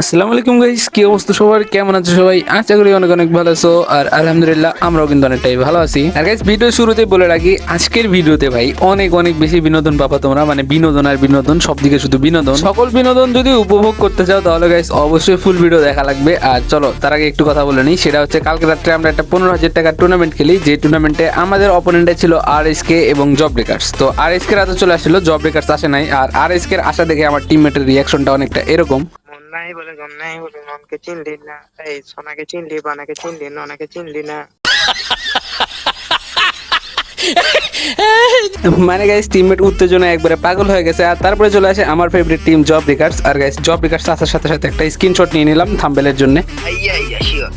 আসসালামু আলাইকুম গাইস কি অবস্থা সবার? কেমন আছো সবাই? আশা করি অনেক অনেক ভালো আছো, আর আলহামদুলিল্লাহ আমরাও কিন্তু অনেকটাই ভালো আছি। আর গাইস ভিডিও শুরুতে বলে রাখি, আজকের ভিডিওতে ভাই অনেক অনেক বেশি বিনোদন পাবা তোমরা মানে বিনোদন আর বিনোদন সব দিকে শুধু বিনোদন। সকল বিনোদন যদি উপভোগ করতে চাও তাহলে গাইস অবশ্যই ফুল ভিডিও দেখা লাগবে। আর চলো, তার আগে একটু কথা বলে নিই, সেটা হচ্ছে কালকে রাত্রে আমরা একটা পনেরো হাজার টাকার টুর্নামেন্ট খেলি, যে টুর্নামেন্টে আমাদের অপোনেন্টে ছিল আর এস কে এবং জব ব্রেকার্স তো আর এস কে রাতে চলে আসছিল জব ব্রেকার্স আসে নাই, আর আর এস কে আশা দেখে আমার টিমমেটের রিয়াকশনটা অনেকটা এরকম। নাই বলে গম নাই বলে ননকে চিনলি না। এই সোনাকে চিনলি বানাকে চিনলি ননাকে চিনলি না। মানে গাইস টিমমেট উত্তেজনা একবারে পাগল হয়ে গেছে আর তারপরে চলে আসে আমার ফেভারিট টিম জব রিকার্স আর গাইস জব রিকার্স আসার সাথে সাথে একটা স্ক্রিনশট নিয়ে নিলাম থাম্বেলের জন্য। আইয়া আইয়া শিওর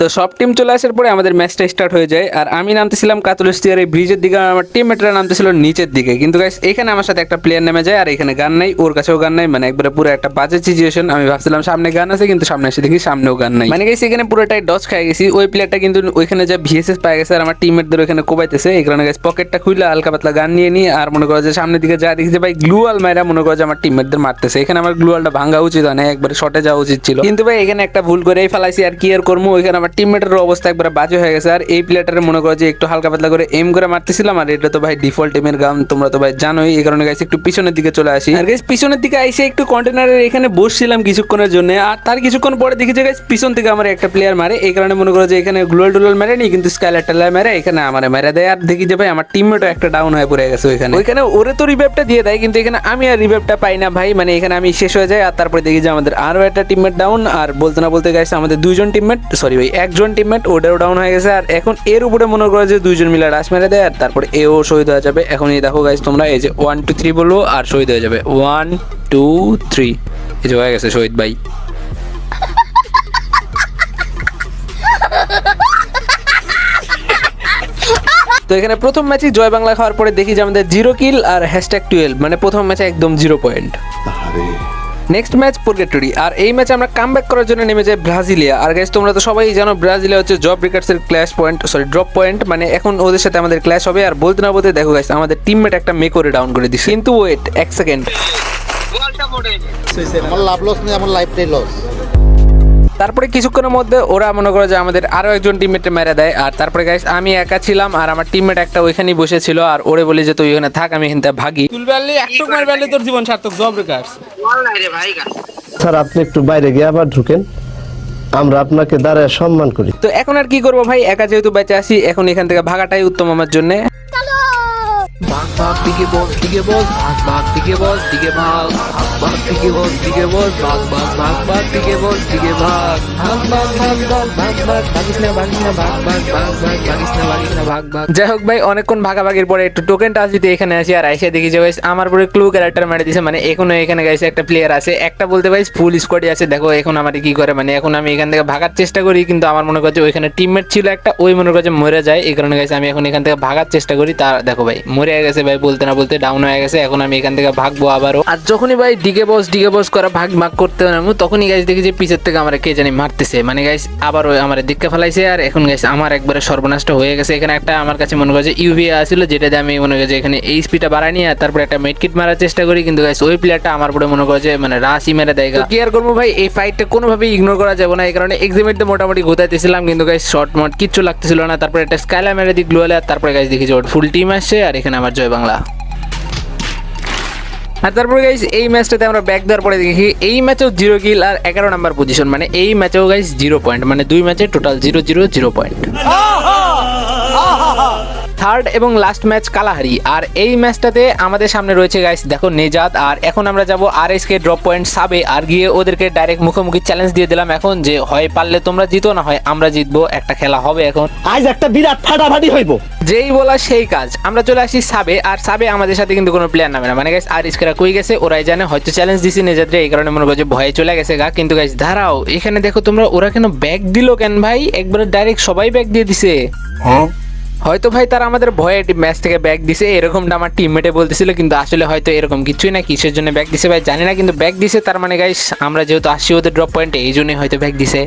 তো সব টিম চলে আসার পরে আমাদের ম্যাচটা স্টার্ট হয়ে যায়। আর আমি নামতেছিলাম কাতুলস্টিয়ার এই ব্রিজের দিকে আমার টিমমেটরা নামতেছিল নিচের দিকে। কিন্তু গাইস এখানে আমার সাথে একটা প্লেয়ার নেমে যায়, আর এখানে গান নাই, ওর কাছেও গান নাই। মানে একবারে পুরো একটা বাজে সিচুয়েশন আমি ভাবছিলাম সামনে গান আছে, কিন্তু সামনে এসে দেখি সামনেও গান নাই। মানে গাইস এখানে পুরোটাই ডচ খাই গেছি। ওই প্লেয়ারটা কিন্তু ওইখানে যা ভিএসএস পাই গেছে, আর আমার টিমমেটদের ওইখানে কোবাইতেছে। এই কারণে গাইস পকেটটা খুলে হালকা পাতলা গান নিয়ে নিয়ে, আর মনে করো যে সামনের দিকে যা দেখি যে ভাই গ্লুয়াল মাইরা মনে করো যে আমার টিমমেটদের মারতেছে। এখানে আমার গ্লুয়ালটা ভাঙা উচিত হয় না, একবারে শটে যাওয়া উচিত ছিল। কিন্তু ভাই, এখানে একটা ভুল করেই ফেলাইছি, আর কি আর করব? ওইখানে আমার টিমমেটের অবস্থা একবার বাজে হয়ে গেছে। আর এই প্লেয়ারটারে মনে করো যে একটু হালকা পাতলা করে এম করে মারতেছিলাম, আর এটা তো ভাই ডিফল্ট টিমের গান তোমরা তো ভাই জানোই। এই কারণে গাইছে একটু পিছনের দিকে চলে আসি। আর গাইস পিছনের দিকে এসে একটু কন্টেনারের এখানে বসছিলাম কিছুক্ষণের জন্য। আর তার কিছুক্ষণ পরে দেখি যে গাইস পিছন থেকে আমার একটা প্লেয়ার মারে। এই কারণে মনে করো যে এখানে গ্লোয়াল টুলাল মেরে নি কিন্তু স্কাইলার টালার মেরে এখানে আমার মেরে দেয়। আর দেখি যে ভাই আমার টিমমেটও একটা ডাউন হয়ে পড়ে গেছে ওইখানে। ওইখানে ওরে তো রিভাইভটা দিয়ে দেয়, কিন্তু এখানে আমি আর রিভাইভটা পাই না ভাই। মানে এখানে আমি শেষ হয়ে যাই, আর তারপরে দেখি যে আমাদের আরও একটা টিমমেট ডাউন আর বলতে না বলতে গেছে আমাদের দুইজন টিমমেট সরি ভাই একজন টিমমেট ওটাও ডাউন হয়ে গেছে আর এখন এর উপরে মনে করো যে দুইজন মিলে রাশ মেরে দেয় আর তারপরে এও শহীদ হয়ে যাবে। এখন এই দেখো গাইস তোমরা এই যে ওয়ান টু থ্রি বলব আর শহীদ হয়ে যাবে। ওয়ান টু থ্রি এই যে হয়ে গেছে শহীদ ভাই। তো এখানে প্রথম ম্যাচে জয় বাংলা খাওয়ার পরে দেখি যে আমাদের জিরো কিল আর হ্যাশট্যাগ টুয়েলভ মানে প্রথম ম্যাচে একদম zero point next match purgatory আর এই ম্যাচে আমরা কাম করার জন্য নেমে যাই ব্রাজিলিয়া আর গাইস তোমরা তো সবাই জানো ব্রাজিলিয়া হচ্ছে জব ব্রেকার্সের clash point sorry drop point মানে এখন ওদের সাথে আমাদের ক্ল্যাশ হবে। আর বলতে না বলতে দেখো গাইস আমাদের টিমমেট একটা মেকরে ডাউন করে দিছে। কিন্তু ওয়েট এক সেকেন্ড আমার লাভ লস নেই আমার লাইফটাই লস তারপরে কিছুক্ষণের মধ্যে ওরা মনে করে যে আমাদের আরও একজন টিমমেটে মেরে দেয়। আর তারপরে গাইস আমি একা ছিলাম আর আমার টিমমেট একটা ওইখানেই বসেছিল। আর ওরে বলে যে তুই ওখানে থাক আমি এখান ভাগি। তুলবে একটু মারবে তোর জীবন সার্থক জব ব্রেকার্স স্যার আপনি একটু বাইরে গিয়ে আবার ঢুকেন। আমরা আপনাকে দাঁড়ায় সম্মান করি। তো এখন আর কি করব ভাই? একা যেহেতু বেঁচে আসি এখন এখান থেকে ভাগাটাই উত্তম আমার জন্য। ভাগ ভাগ দিকে বস দিকে বস ভাগ ভাগ দিকে বস দিকে ভাগ। ভাগ ভাগ দিকে বস দিকে বস ভাগ ভাগ ভাগ ভাগ দিকে বস দিকে ভাগ ভাগ ভাগ ভাগ ভাগ ভাগ ভাগ ভাগিস না ভাগিস না ভাগ ভাগ ভাগ ভাগ ভাগিস না ভাগিস না ভাগ ভাগ যাই হোক ভাই অনেকক্ষণ ভাগাভাগির পরে একটু টোকেন টাচ দিতে এখানে আসি আর এসে দেখি যে guys আমার পরে ক্লু ক্যারেক্টার মেরে দিছে মানে এখনও এখানে গাইছে একটা প্লেয়ার আছে একটা বলতে ভাই ফুল স্কোয়াডই আছে দেখো এখন আমার কি করে মানে এখন আমি এখান থেকে ভাগার চেষ্টা করি কিন্তু আমার মনে করছে ওইখানে টিমমেট ছিল একটা ওই মনে করছে মরে যায় এই কারণে গেছে আমি এখন এখান থেকে ভাগার চেষ্টা করি তার দেখো ভাই মরে গেছে ভাই বলতে না বলতে ডাউন হয়ে গেছে এখন আমি এখান থেকে ভাগবো আবারও আর যখনই ভাই দিকে বস দিকে বস করা ভাগ ভাগ করতে নামু। তখনই গাইস দেখি যে পিছের থেকে আমার কে জানি মারতেছে। মানে গাইস আবার ওই আমার দিককে ফেলাইছে আর এখন গাইস আমার একবারে সর্বনাশটা হয়ে গেছে। এখানে একটা আমার কাছে মনে করছে ইউভিএ আসছিল দিয়ে আমি মনে করছে এখানে এই স্পিডটা বাড়াই নিয়ে তারপরে একটা মেডকিট মারার চেষ্টা করি। কিন্তু গাইস ওই প্লেয়ারটা আমার পরে মনে করছে মানে রাশি মেরে দেয় কি আর করব ভাই? এই ফাইটটা কোনোভাবেই ইগনোর করা যাবে না। এই কারণে এক্সিমেটে মোটামুটি গোতাইতেছিলাম, কিন্তু গাইস শর্ট মট কিচ্ছু লাগতেছিল না। তারপরে একটা স্কাইলা মেরে দিই গ্লোয়ালে আর তারপরে গাইস দেখি যে ওর ফুল টিম আসছে, আর এখানে আমার জয় বাংলা। আর তারপরে গাইস এই ম্যাচটাতে আমরা ব্যাক দেওয়ার পরে দেখি এই ম্যাচেও জিরো কিল আর এগারো নাম্বার পজিশন মানে এই ম্যাচেও গাইস জিরো পয়েন্ট মানে দুই ম্যাচে total zero zero zero point third এবং লাস্ট ম্যাচ কালাহারি। আর এই ম্যাচটাতে আমাদের সামনে রয়েছে গাইস দেখো নেজাদ আর এখন আমরা যাব আর এস কে ড্রপ পয়েন্ট সাবে আর গিয়ে ওদেরকে ডাইরেক্ট মুখোমুখি চ্যালেঞ্জ দিয়ে দিলাম এখন যে হয় পারলে তোমরা জিতো না হয় আমরা জিতবো একটা খেলা হবে এখন। আজ একটা বিরাট ফাটাফাটি হইব। যেই বলা সেই কাজ। আমরা চলে আসি সাবে আর সাবে আমাদের সাথে কিন্তু কোনো প্লেয়ার নামে না। মানে গাইস আর ইস্কেরা কই গেছে ওরাই জানে হয়তো চ্যালেঞ্জ দিছি নেজাদরে এই কারণে মনে করছে ভয়ে চলে গেছে গা। কিন্তু গাইস দাঁড়াও এখানে দেখো তোমরা ওরা কেন ব্যাগ দিল কেন ভাই? একবারে ডাইরেক্ট সবাই ব্যাগ দিয়ে দিছে। হয়তো ভাই তারা আমাদের ভয়ে ম্যাচ থেকে ব্যাগ দিছে, এরকমটা আমার টিমমেটে বলতেছিল, কিন্তু আসলে হয়তো এরকম কিছুই না, কিসের জন্য ব্যাগ দিছে ভাই জানি না, কিন্তু ব্যাগ দিছে তার মানে গাইস আমরা যেহেতু আসি ওদের ড্রপ পয়েন্টে এই জন্যই হয়তো ব্যাগ দিছে।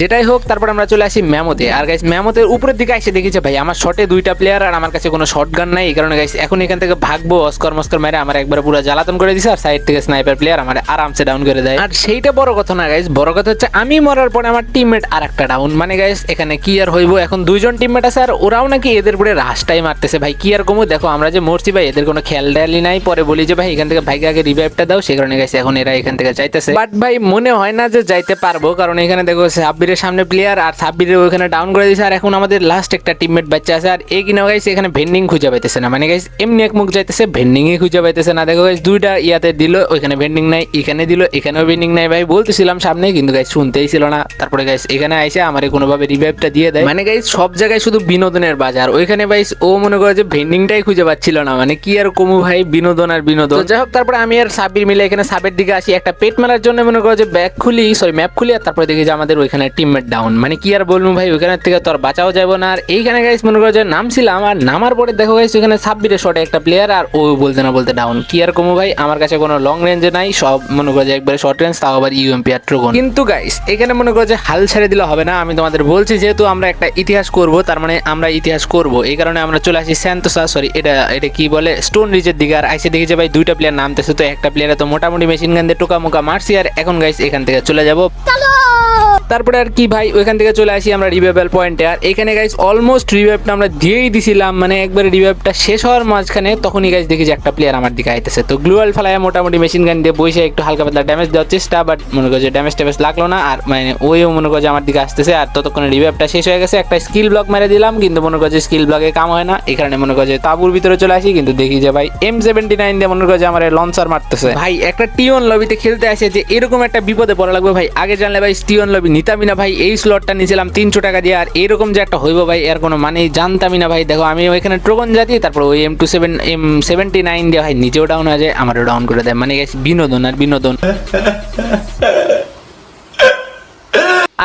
যেটাই হোক, তারপর আমরা চলে আসি ম্যামোতে। আর গাইস ম্যামোতের উপরের দিকে এসে দেখেছে ভাই, আমার শটে দুইটা প্লেয়ার আর আমার কাছে কোনো শর্ট গান নাই। এই কারণে গাইস এখন এখান থেকে ভাগবো অস্কর মস্কর মেরে আমার একবার পুরো জ্বালাতন করে দিছে, আর সাইড থেকে স্নাইপার প্লেয়ার আমার আরামসে ডাউন করে দেয়। আর সেইটা বড় কথা না গাইস বড় কথা হচ্ছে, আমি মরার পরে আমার টিমমেট আর একটা ডাউন মানে গাইস এখানে কি আর হইব? এখন দুইজন টিমমেট আছে, আর ওরাও নাকি এদের উপরে রাশটাই মারতেছে। ভাই, কি আর কমু? দেখো, আমরা যে মরছি, ভাই, এদের কোনো খেয়াল ডায়ালি নাই। পরে বলি যে, ভাই, এখান থেকে ভাইকে আগে রিভাইভটা দাও। সে কারণে গাইস এখন এরা এখান থেকে যাইতেছে। বাট ভাই, মনে হয় না যে যাইতে পারব, কারণ এখানে দেখো সাব্বিরের সামনে প্লেয়ার আর সাব্বিরের ওইখানে ডাউন করে দিয়েছে আর এখন আমাদের লাস্ট একটা টিমমেট বাচ্চা আছে। আর এই কিনা গাইস এখানে ভেন্ডিং খুঁজে পাইতেছে না। মানে গাইস এমনি এক মুখ যাইতেছে ভেন্ডিংই খুঁজে পাইতেছে না। দেখো গাইস দুইটা ইয়াতে দিল, ওইখানে ভেন্ডিং নাই, এখানে দিল, এখানেও ভেন্ডিং নাই। ভাই, বলতেছিলাম সামনে কিন্তু গাইস শুনতেই ছিল না। তারপরে গাইস এখানে আইসে আমার কোনোভাবে রিভাইভটা দিয়ে দেয়। মানে গাইস সব জায়গায় শুধু বিনোদনের বাজার। ওইখানে ভাইস ও মনে করে যে ভেন্ডিংটাই খুঁজে পাচ্ছিল না। মানে কি আর কমু ভাই, বিনোদন আর বিনোদন। যাই হোক তারপরে আমি আর সাব্বির মিলে এখানে সাবের দিকে আসি। একটা পেট মারার জন্য মনে করো যে ব্যাগ খুলি সরি ম্যাপ খুলি, আর তারপরে দেখি যে আমাদের ওইখানে টিমমেট ডাউন মানে কি আর বলব ভাই ওইখানে থেকে তো আর বাঁচাও যাব না। আর এইখানে গাইস মনে করো যে নামছিলাম, আর নামার পরে দেখো গাইস ওখানে সাব্বিরের শটে একটা প্লেয়ার আর ও বলতে না বলতে ডাউন কি আর কমু ভাই, আমার কাছে কোনো লং রেঞ্জে নাই, সব মনে করো যে একবারে শর্ট রেঞ্জ তাও আবার ইউএমপি আর ট্রোগন কিন্তু গাইস এখানে মনে করো যে হাল ছেড়ে দিলে হবে না, আমি তোমাদের বলছি যেহেতু আমরা একটা ইতিহাস করব, তার মানে আমরা ইতিহাস করব। এই কারণে আমরা চলে আসি স্যান্তোসা সরি এটা এটা কি বলে? স্টোন রিজের দিকে, আর আইসে দেখি যে ভাই দুইটা প্লেয়ার নামতেছে, তো একটা প্লেয়ারে তো মোটামুটি মেশিন গান দিয়ে টোকা মোকা মারছি, আর এখন গাইস এখান থেকে চলে যাব। তারপরে আর কি ভাই, ওইখান থেকে চলে আসি আমরা রিভাইভাল পয়েন্টে আর এখানে গাইস অলমোস্ট রিভাইভটা আমরা দিয়েই দিছিলাম মানে একবারে রিভাইভটা শেষ হওয়ার মাঝখানে তখনই গাইস দেখি যে একটা প্লেয়ার আমার দিকে আইতেছে। তো গ্লুয়াল ফেলায় মোটামুটি মেশিন গান দিয়ে বসে একটু হালকা পাতলা ড্যামেজ দেওয়ার চেষ্টা বাট মনে করো যে ড্যামেজ ট্যামেজ লাগল না, আর মানে ওইও মনে করো যে আমার দিকে আসতেছে, আর ততক্ষণে রিভাইভটা শেষ হয়ে গেছে। একটা স্কিল ব্লক মেরে দিলাম, কিন্তু মনে করো যে স্কিল ব্লকে কাম হয় না কারণে মনে করো যে তাবুর ভিতরে চলে আসি, কিন্তু দেখি যে ভাই এম সেভেন্টি নাইন দিয়ে মনে করো যে আমার লঞ্চার মারতেছে। ভাই, একটা টিওন লবিতে খেলতে আসে যে এরকম একটা বিপদে পড়া লাগবে ভাই, আগে জানলে ভাই টিওন লবি নিতামই না ভাই, এই স্লটটা নিয়েছিলাম তিনশো টাকা দিয়ে, আর এরকম যে একটা হইব ভাই, এর কোনো মানে জানতামই না ভাই। দেখো, আমি ওইখানে ট্রোগন যা জাতি তারপর ওই M two seven M seventy nine দিয়ে ভাই, নিজেও ডাউন হয়ে যায়, আমারও ডাউন করে দেয়। মানে বিনোদন আর বিনোদন।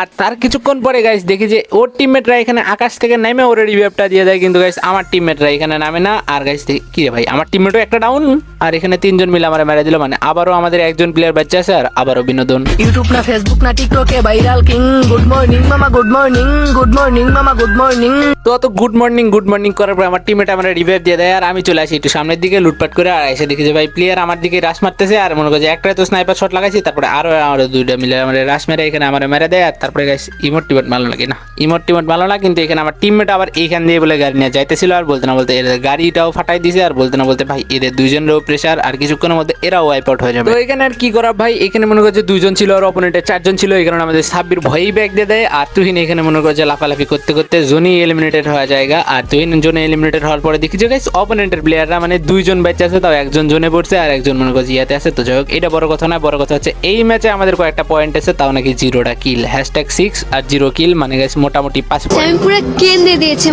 আর তার কিছুক্ষণ পরে গাইস দেখি যে ওর টিমমেটরা এখানে আকাশ থেকে নেমে ওর রিভাইভটা দিয়ে দেয়। কিন্তু গাইস আমার টিমমেটরা এখানে নামে না। আর গাইস কি রে ভাই আমার টিমমেটও একটা ডাউন আর এখানে তিনজন মিলে আমার মেরে দিল। মানে আবারও আমাদের একজন প্লেয়ার বাচ্চা আছে আর আবারও বিনোদন। ইউটিউব না ফেসবুক না টিকটকে ভাইরাল কিং গুড মর্নিং মামা গুড মর্নিং গুড মর্নিং মামা গুড মর্নিং তো অত গুড মর্নিং গুড মর্নিং করার পর আমার টিমমেট আমার রিভাইভ দিয়ে দেয়। আর আমি চলে আসি একটু সামনের দিকে লুটপাট করে আর এসে দেখি যে ভাই প্লেয়ার আমার দিকে রাশ মারতেছে। আর মনে করছে একটা তো স্নাইপার শট লাগাইছি তারপরে আরও আরও দুইটা মিলে আমার রাশ মেরে এখানে আমার মেরে দেয়। আর তারপরে গাইস ইমোট টিমোট ভালো লাগে না। ইমোট টিমোট ভালো না, কিন্তু এখানে আমার টিমমেট আবার এইখান দিয়ে বলে গাড়ি নিয়ে যাইতেছিল আর বলতে না বলতে এদের গাড়িটাও ফাটাই দিছে আর বলতে না বলতে ভাই, এদের দুইজনেরও প্রেশার আর কিছুক্ষণের মধ্যে এরাও ওয়াইপ আউট হয়ে যাবে। তো এখানে আর কি করা ভাই? এখানে মনে করছে দুইজন ছিল আর অপোনেন্টে চারজন ছিল, এই কারণে আমাদের সাব্বির ভয়েই ব্যাগ দিয়ে দেয়। আর তুহিন এখানে মনে করছে লাফালাফি করতে করতে জোনই এলিমিনেটেড হওয়া জায়গা। আর তুহিন জোনে এলিমিনেটেড হওয়ার পরে দেখি যে গাইস অপোনেন্টের প্লেয়াররা মানে দুইজন ব্যাচ আছে, তাও একজন জোনে পড়ছে আর একজন মনে করছে ইয়াতে আছে। তো যাই হোক, এটা বড় কথা না, বড় কথা হচ্ছে এই ম্যাচে আমাদের কয়েকটা পয়েন্ট আছে, তাও নাকি জিরোটা কিল হ্যাশট্যাগ সিক্স আর জিরো কিল মানে গেছে মোটামুটি পাঁচ পুরো কেন্দ্রে দিয়েছি।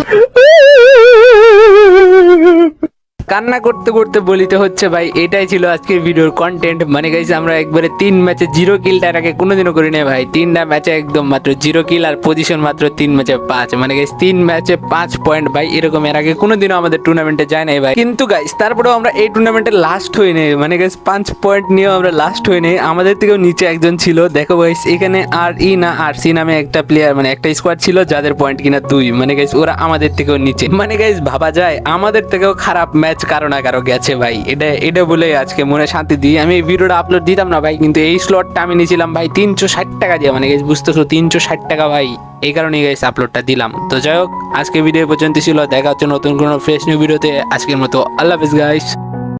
কান্না করতে করতে বলিতে হচ্ছে, ভাই, এটাই ছিল আজকের ভিডিওর কন্টেন্ট মানে গাইছে আমরা একবারে তিন ম্যাচে জিরো কিলটা আগে কোনোদিনও করি নাই, ভাই। তিনটা ম্যাচে একদম মাত্র জিরো কিল আর পজিশন মাত্র তিন ম্যাচে পাঁচ। মানে গাইস তিন ম্যাচে পাঁচ পয়েন্ট ভাই, এরকম এর আগে কোনোদিনও আমাদের টুর্নামেন্টে যায় নাই, ভাই। কিন্তু গাইস তারপরেও আমরা এই টুর্নামেন্টে লাস্ট হই নেই। মানে গাইস পাঁচ পয়েন্ট নিয়েও আমরা লাস্ট হই নেই। আমাদের থেকেও নিচে একজন ছিল। দেখো গাইস এখানে আর ই না, আর সি নামে একটা প্লেয়ার মানে একটা স্কোয়াড ছিল যাদের পয়েন্ট কিনা দুই। মানে গাইস ওরা আমাদের থেকেও নিচে। মানে গাইস ভাবা যায়, আমাদের থেকেও খারাপ ম্যাচ কারও না কারও গেছে ভাই। এটা এটা বলে আজকে মনে শান্তি দিই। আমি এই ভিডিওটা আপলোড দিতাম না ভাই, কিন্তু এই স্লটটা আমি নিয়েছিলাম ভাই তিনশো ষাট টাকা দিয়ে। মানে গেছি বুঝতেছো, তিনশো ষাট টাকা ভাই। এই কারণেই গাইস আপলোডটা দিলাম। তো যাই হোক, আজকে ভিডিও পর্যন্ত ছিল। দেখা হচ্ছে নতুন কোনো ফ্রেশ নিউ ভিডিওতে আজকের মতো আল্লাহ হাফিজ গাইস